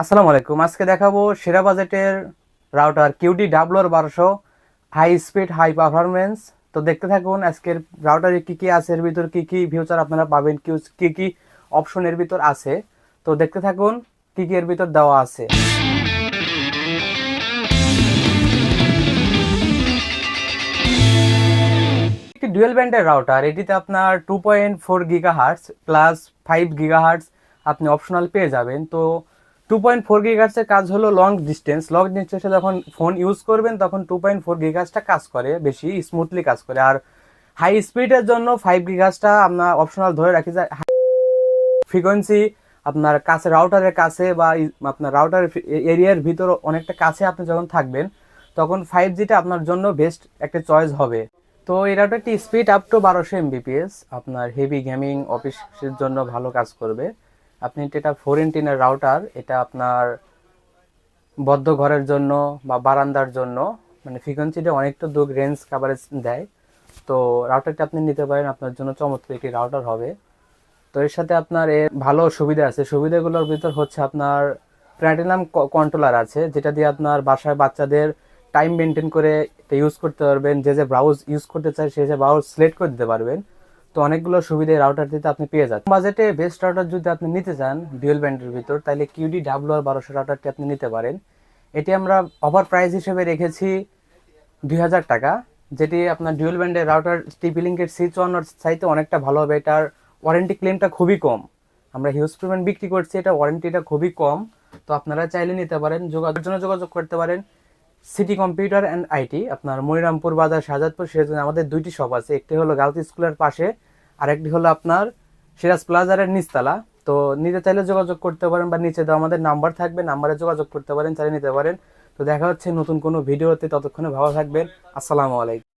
আসসালামু আলাইকুম। আজকে দেখাবো সেরা বাজেটের রাউটার কিউডি ডাবলোর বারোশো হাই স্পিড হাই পারফরমেন্স তো দেখতে থাকুন আজকের রাউটারে কী কী আছে, এর ভিতর কী কী ফিউচার আপনারা পাবেন, কি কী কি অপশন এর ভিতর আছে। তো দেখতে থাকুন কী কী এর ভিতর দেওয়া আছে। একটি ডুয়েল ব্যান্ডের রাউটার, এটিতে আপনার two point four giga hertz plus five giga hertz আপনি অপশনাল পেয়ে যাবেন। তো টু পয়েন্ট ফোর গিগার্সের কাজ হলো লং ডিস্টেন্স লং ডিস্টেন্সে যখন ফোন ইউজ করবেন, তখন টু পয়েন্ট ফোর গিগার্সটা কাজ করে, বেশি স্মুথলি কাজ করে। আর হাই স্পিডের জন্য ফাইভ গিগার্সটা আপনার অপশনাল ধরে রাখি যায় ফ্রিকোয়েন্সি আপনার কাছে রাউটারের কাছে বা আপনার রাউটার এরিয়ার ভিতর অনেকটা কাছে আপনি যখন থাকবেন, তখন ফাইভ জিটা আপনার জন্য বেস্ট একটা চয়েস হবে। তো এই রাউটারটি স্পিড আপ টু বারোশো এমবিপিএস আপনার হেভি গেমিং অফিসের জন্য ভালো কাজ করবে। আপনি এটা ফোর ইন্টিনের রাউটার এটা আপনার বদ্ধ ঘরের জন্য বা বারান্দার জন্য মানে ফ্রিকোয়েন্সিটা অনেকটা দূর রেঞ্জ কাভারেজ দেয়। তো রাউটারটা আপনি নিতে পারেন, আপনার জন্য চমৎকার একটি রাউটার হবে। তো এর সাথে আপনার এর ভালো সুবিধা আছে। সুবিধাগুলোর ভিতর হচ্ছে আপনার প্ল্যাটিনাম কন্ট্রোলার আছে, যেটা দিয়ে আপনার বাসায় বাচ্চাদের টাইম মেনটেন করে ইউজ করতে পারবেন। যে যে ব্রাউজ ইউজ করতে চায়, সে যে ব্রাউজ সিলেক্ট করে দিতে পারবেন। তো অনেকগুলো সুবিধা রাউটারটিতে আপনি পেয়ে যাচ্ছেন। বাজেটে বেস্ট রাউটার যদি আপনি নিতে চান ডুয়েল ব্যান্ডের ভিতর, তাহলে কিউডি ডাব্লু আর বারোশো রাউটারটি আপনি নিতে পারেন। এটি আমরা অফার প্রাইস হিসেবে রেখেছি দুই হাজার টাকা, যেটি আপনার ডুয়েল ব্যান্ডের রাউটার টিপি লিঙ্কের সি চুয়ান্নর চাইতে অনেকটা ভালো হবে। এটার ওয়ারেন্টি ক্লেমটা খুবই কম। আমরা হিউজ পরিমাণ বিক্রি করছি, এটা ওয়ারেন্টিটা খুবই কম। তো আপনারা চাইলে নিতে পারেন যোগাযোগের জন্য যোগাযোগ করতে পারেন সিটি কম্পিউটার অ্যান্ড আইটি আপনার মনিরামপুর বাজার, শাহজাদপুর, সেজন্য আমাদের দুইটি শপ আছে। একটি হলো গালতি স্কুলের পাশে আর একটি হলো আপনার সিরাজ প্লাজারের নিচতলা। তো নিতে চাইলে যোগাযোগ করতে পারেন বা নিচে দেওয়া আমাদের নাম্বার থাকবে নাম্বারে যোগাযোগ করতে পারেন, চাইলে নিতে পারেন। তো দেখা হচ্ছে নতুন কোনো ভিডিওতে, ততক্ষণে ভালো থাকবেন। আসসালামু আলাইকুম।